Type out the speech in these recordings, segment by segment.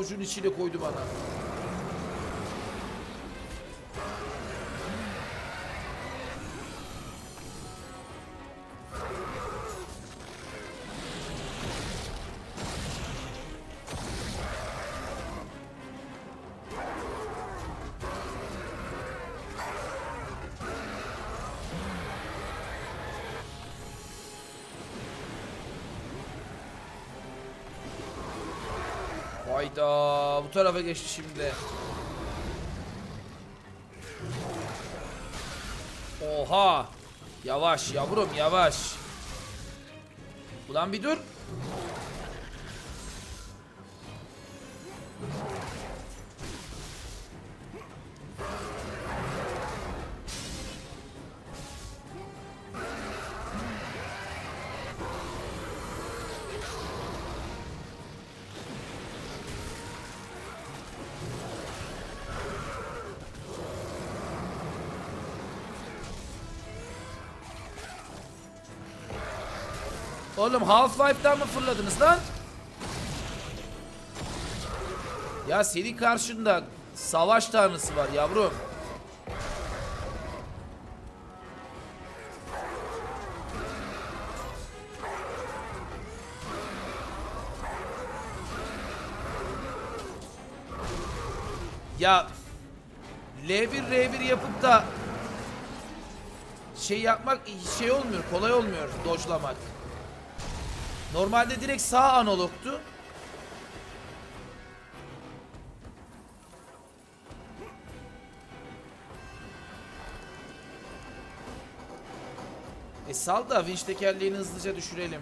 avucun içine koydu bana. Hayda bu tarafa geçti şimdi. Oha. Yavaş yavrum yavaş. Ulan bir dur. Oğlum Half-Life'dan mı fırladınız lan? Ya senin karşında savaş tanrısı var yavrum. Ya L1 R1 yapıp da şey yapmak şey olmuyor, kolay olmuyor dodge'lamak. Normalde direkt sağ analogtu. E sal da vinç tekerleğini hızlıca düşürelim.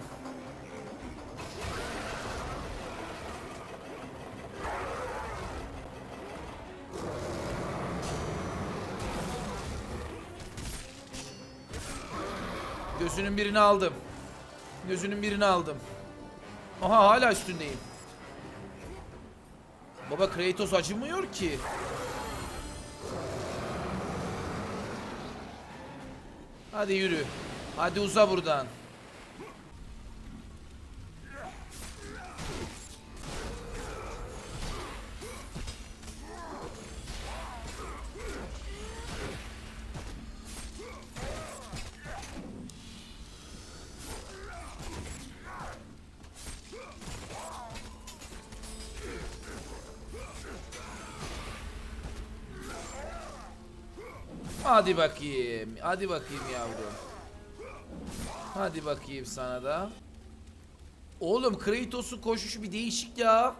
Gözünün birini aldım. Gözünün birini aldım. Aha hala üstündeyim. Baba Kratos acımıyor ki. Hadi yürü. Hadi uza buradan. Hadi bakayım. Hadi bakayım yavrum. Hadi bakayım sana da. Oğlum Kratos'un koşuşu bir değişik ya.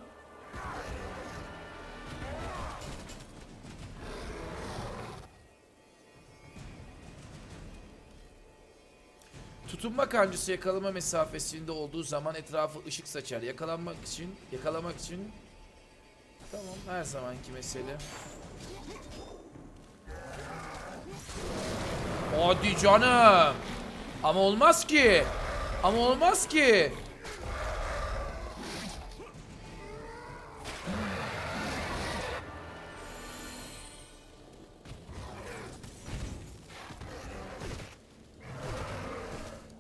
Tutunma kancısı yakalama mesafesinde olduğu zaman etrafı ışık saçar. Yakalanmak için, yakalamak için Tamam her zamanki mesele. Hadi canım. Ama olmaz ki. Ama olmaz ki.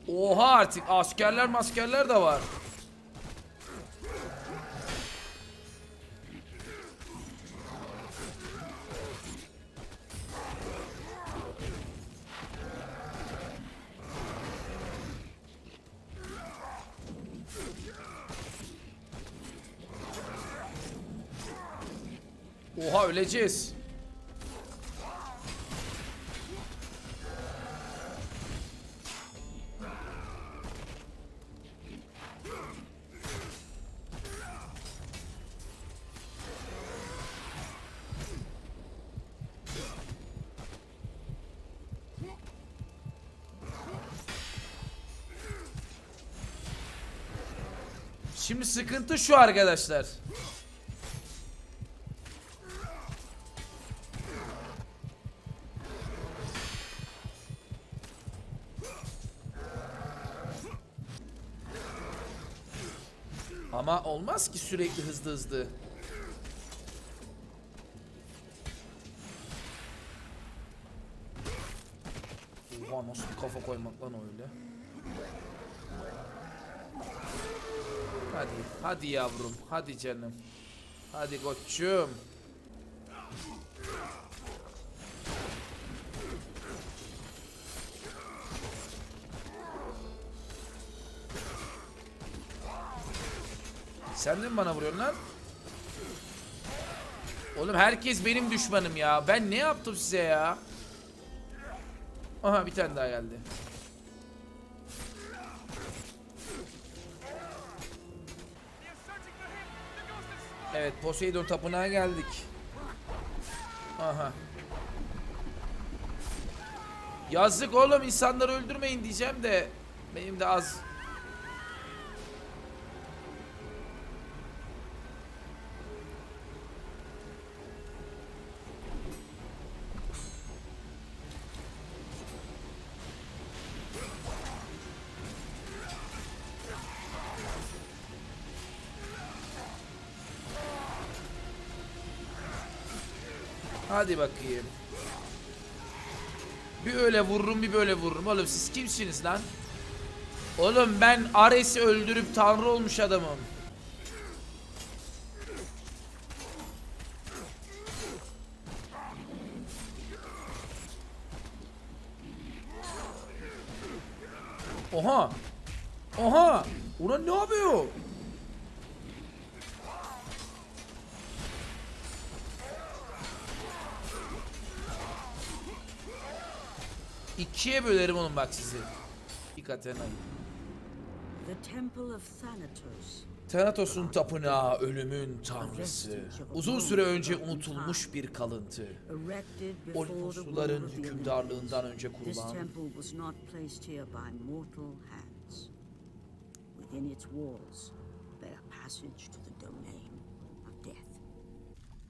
Oha artık askerler maskerler de var. Oha öleceğiz. Şimdi sıkıntı şu arkadaşlar. Ama olmaz ki sürekli hızlı hızlı. Oha nasıl kafa koymak lan öyle. Hadi, hadi yavrum, hadi canım. Hadi koçum. Sen de mi bana vuruyorsun lan? Oğlum herkes benim düşmanım ya. Ben ne yaptım size ya? Aha bir tane daha geldi. Evet Poseidon tapınağa geldik. Aha. Yazık oğlum insanları öldürmeyin diyeceğim de benim de az Hadi bakayım. Bir öyle vururum bir böyle vururum. Oğlum siz kimsiniz lan? Oğlum ben Ares'i öldürüp tanrı olmuş adamım. Oha. Oha. Ulan ne yapıyor? İkiye bölerim oğlum bak sizi. Thanatos. Thanatos'un tapınağı ölümün tanrısı. Uzun süre önce unutulmuş bir kalıntı. The hükümdarlığından önce kurulan.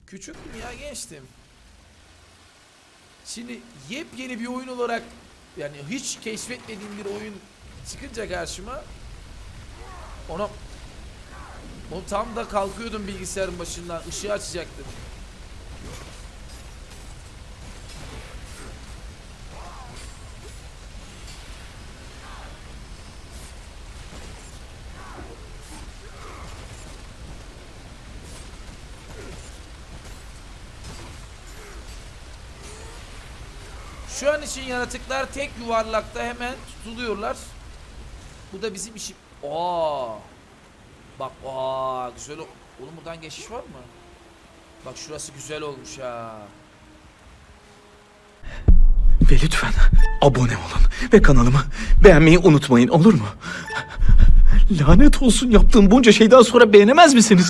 Küçüktüm ya gençtim. Şimdi yepyeni bir oyun olarak yani hiç keşfetmediğim bir oyun çıkınca karşıma ona o tam da kalkıyordum bilgisayarın başından ışığı açacaktım. Şu an için yaratıklar tek yuvarlakta hemen tutuluyorlar. Bu da bizim işim. Aa. Bak aa güzel. Oğlum buradan geçiş var mı? Bak şurası güzel olmuş ha. Ve lütfen abone olun ve kanalımı beğenmeyi unutmayın olur mu? Lanet olsun yaptığım bunca şeyden sonra beğenemez misiniz?